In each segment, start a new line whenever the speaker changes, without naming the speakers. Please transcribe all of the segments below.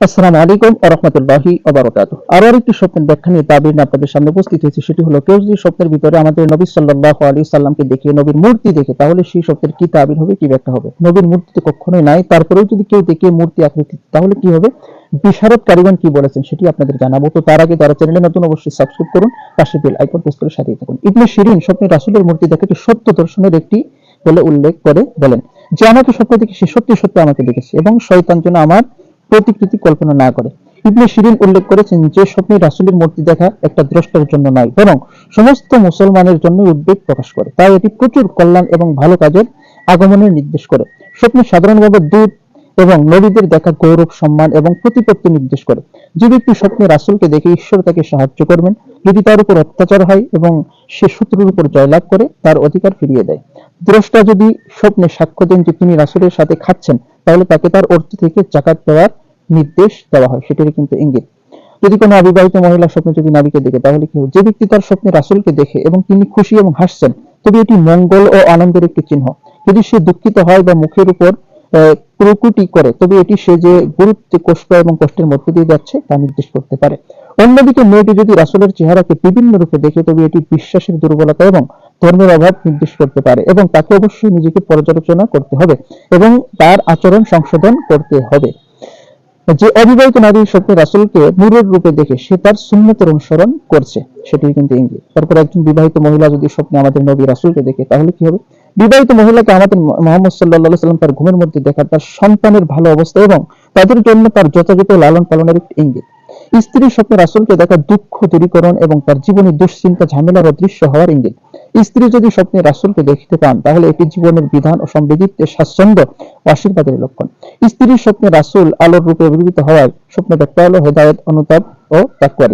আসসালামু আলাইকুম রহমতুল্লাহি আবরকাত আরও আরেকটি স্বপ্নের ব্যাখ্যা নিয়ে আপনাদের সামনে উপস্থিত হয়েছে। সেটি হলো, কেউ যদি স্বপ্নের ভিতরে আমাদের নবী সাল্লাল্লাহু আলাইহি সাল্লামকে দেখে, নবীর মূর্তি দেখে, তাহলে সেই স্বপ্নের কি তাবির হবে, কি ব্যাখ্যা হবে? নবীর মূর্তি তো কখনোই নাই। তারপরেও যদি কেউ দেখে মূর্তি আকৃতি, তাহলে কি হবে? বিশারদ কারিগণ কি বলেছেন সেটি আপনাদের জানাব। তো তার আগে যারা চ্যানেলে নতুন, অবশ্যই সাবস্ক্রাইব করুন, পাশে বেল আইকন প্রেস করে সাথে থাকুন। ইবনে শিরিন রাসূলের মূর্তি সত্য দর্শনের একটি বলে উল্লেখ করে বলেন, যে আমাকে স্বপ্ন দেখে সে সত্যি সত্যি আমাকে দেখেছে এবং শয়তান যেন আমার প্রতিকৃতি কল্পনা না করে। ইবনে শিরিন উল্লেখ করেছেন যে, স্বপ্নে রাসূলের মূর্তি দেখা একটা দ্রষ্টার জন্য নয়, বরং সমস্ত মুসলমানের জন্য উদ্বেগ প্রকাশ করে। তাই এটি প্রচুর কল্যাণ এবং ভালো কাজের আগমনের নির্দেশ করে। স্বপ্নে সাধারণভাবে দূত এবং নবীদের দেখা গৌরব, সম্মান এবং প্রতিপত্তি নির্দেশ করে। যে ব্যক্তি স্বপ্নে রাসূলকে দেখে ঈশ্বর তাকে সাহায্য করবেন, যদি তার উপর অত্যাচার হয় এবং সে শত্রুর উপর জয়লাভ করে, তার অধিকার ফিরিয়ে দেয়। দ্রষ্টা যদি স্বপ্নে সাক্ষ্য দেন যে তিনি রাসুলের সাথে খাচ্ছেন, তাহলে তাকে তার অর্থ থেকে জাকাত দেওয়ার নির্দেশ দেওয়া হয়, সেটারই কিন্তু ইঙ্গিত। যদি কোনো অবিবাহিত মহিলা স্বপ্নে যদি নারীকে দেখে তাহলে কি? যে ব্যক্তি তার স্বপ্নে রাসূলকে দেখে এবং তিনি খুশি এবং হাসছেন, তবে এটি মঙ্গল ও আনন্দের একটি চিহ্ন। যদি সে দুঃখিত হয় বা মুখের উপর প্রকুটি করে, তবে এটি সে যে গুরুত্ব, কষ্ট এবং কষ্টের মধ্য দিয়ে যাচ্ছে, তা নির্দেশ করতে পারে। অন্যদিকে মেয়েটি যদি রাসূলের চেহারাকে বিভিন্ন রূপে দেখে, তবে এটি বিশ্বাসের দুর্বলতা এবং ধর্মের অভাব নির্দেশ করতে পারে এবং তাকে অবশ্যই নিজেকে পর্যালোচনা করতে হবে এবং তার আচরণ সংশোধন করতে হবে। যে অবিবাহিত নারী স্বপ্নে রাসূলকে নূরের রূপে দেখে সে তার সুন্নতের অনুসরণ করছে সেটি কিন্তু ইঙ্গিত তারপর একজন বিবাহিত মহিলা যদি স্বপ্নে আমাদের নবী রাসূলকে দেখে, তাহলে কি হবে? বিবাহিত মহিলাকে আমাদের মোহাম্মদ সাল্লাল্লাহু সাল্লাম তার ঘুমের মধ্যে দেখা তার সন্তানের ভালো অবস্থা এবং তাদের জন্য তার যথাযথ লালন পালনের একটি ইঙ্গিত। স্ত্রীর স্বপ্নে রাসূলকে দেখা দুঃখ দূরীকরণ এবং তার জীবনে দুশ্চিন্তা, ঝামেলার অদৃশ্য হওয়ার ইঙ্গিত। স্ত্রী যদি স্বপ্নে রাসূলকে দেখতে পান, তাহলে এটি জীবনের বিধান ও সমৃদ্ধিতে স্বাচ্ছন্দ্য ও আশীর্বাদের লক্ষণ। স্ত্রীর স্বপ্নে রাসূল আলোর রূপে অভিভূত হওয়ায় স্বপ্নে দেখা হলো হেদায়েত, অনুতাপ ও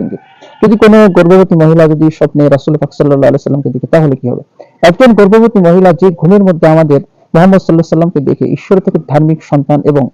ইঙ্গিত যদি কোনো গর্ভবতী মহিলা যদি স্বপ্নে রাসূল পাক সাল্লাল্লাহু আলাইহি সাল্লামকে দেখে, তাহলে কি হবে? একজন গর্ভবতী মহিলা যে ঘুমের মধ্যে আমাদের মোহাম্মদ আলাইহি সাল্লামকে দেখে ঈশ্বর থেকে ধার্মিক সন্তান এবং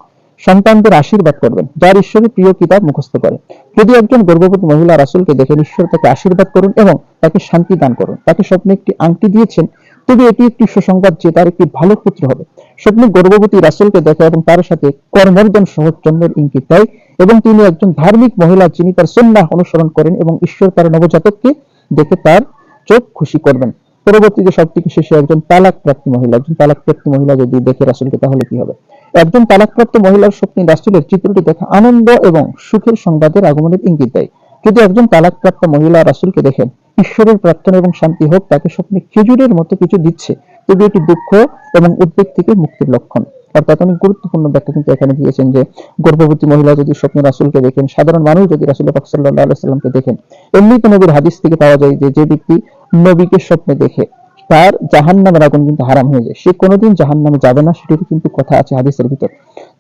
সন্তানদের আশীর্বাদ করবেন, যার ঈশ্বরের প্রিয় কিতাব মুখস্থ করে। যদি একজন গর্ভবতী মহিলা রাসুলকে দেখেন, ঈশ্বর তাকে আশীর্বাদ করুন এবং তাকে শান্তি দান করুন। তাকে স্বপ্নে একটি আংটি দিয়েছেন, তবে এটি একটি সুসংবাদ যে তার একটি ভালো পুত্র হবে। স্বপ্নে গর্ভবতী রাসূলকে দেখা এবং তার সাথে কর্মর্দন সহ জন্মের ইঙ্গিত দেয় এবং তিনি একজন ধার্মিক মহিলা যিনি তার সন্ন্যাহ অনুসরণ করেন এবং ঈশ্বর তার নবজাতককে দেখে তার চোখ খুশি করবেন। পরবর্তীতে সব থেকে শেষে একজন তালাক প্রাপ্ত মহিলা, একজন তালাক প্রাপ্ত মহিলা যদি দেখে রাসূলকে, তাহলে কি হবে? একজন তালাকপ্রাপ্ত মহিলার স্বপ্নে রাসূলের চিত্রটি দেখা আনন্দ এবং সুখের সংবাদের আগমনের ইঙ্গিত দেয়। যদি একজন তালাকপ্রাপ্ত মহিলা রাসূলকে দেখেন, ঈশ্বরের প্রার্থনা এবং শান্তি হোক, তাকে স্বপ্নে খেজুরের মতো কিছু দিচ্ছে, তবে এটি দুঃখ এবং উদ্বেগ থেকে মুক্তির লক্ষণ। অর্থাৎ অনেক গুরুত্বপূর্ণ ব্যাখ্যা কিন্তু এখানে দিয়েছেন যে, গর্ভবতী মহিলা যদি স্বপ্নে রাসূলকে দেখেন, সাধারণ মানুষ যদি রাসূল পাক সাল্লামকে দেখেন, এমনিতে নবীর হাদিস থেকে পাওয়া যায় যে যে ব্যক্তি নবীকে স্বপ্নে দেখে, তার জাহান্নামের আগুন কিন্তু হারাম হয়ে যায়। সে কোনোদিন জাহান্নামে যাবে না সেটির কিন্তু কথা আছে হাদিসের ভিতর।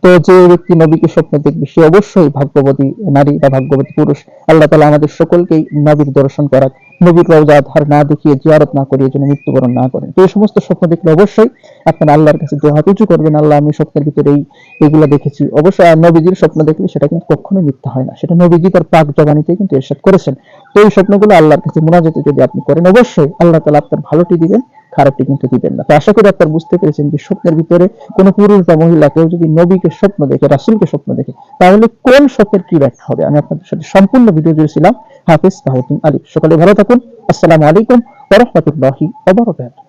তো যে ব্যক্তি নবীকে স্বপ্নে দেখবে, সে অবশ্যই ভাগ্যবতী নারী বা ভাগ্যবতী পুরুষ। আল্লাহ তালা আমাদের সকলকেই নবীর দর্শন করাক, নবীর রওজা ধার না দেখিয়ে জিয়ারত না করিয়ে যেন মৃত্যুবরণ না করেন। তো এই সমস্ত স্বপ্ন দেখলে অবশ্যই আপনারা আল্লাহর কাছে দোহাত উঁচু করবেন, আল্লাহ আমি স্বপ্নের ভিতরে এই এগুলো দেখেছি। অবশ্যই আর নবীজির স্বপ্ন দেখলে সেটা কিন্তু কখনোই মিথ্যা হয় না। সেটা নবীজি তার পাক জবানিতে কিন্তু এরশাদ করেছেন। তো এই স্বপ্নগুলো আল্লাহর কাছে মোনাজাতে যদি আপনি করেন, অবশ্যই আল্লাহ তালা আপনার ভালোটি দিবেন খারাপটি কিন্তু দিবেন না। তো আশা করি আপনার বুঝতে পেরেছেন যে স্বপ্নের ভিতরে কোনো পুরুষ বা মহিলা কেউ যদি নবীকে স্বপ্ন দেখে, রাসুলকে স্বপ্ন দেখে, তাহলে কোন স্বপ্নের কি ব্যাখ্যা হবে? আমি আপনাদের সাথে সম্পূর্ণ ভিডিও জুড়েছিলাম। হাফিজ তাহতিন আলী। সকলে ভালো থাকুন। আসসালামু আলাইকুম ওয়া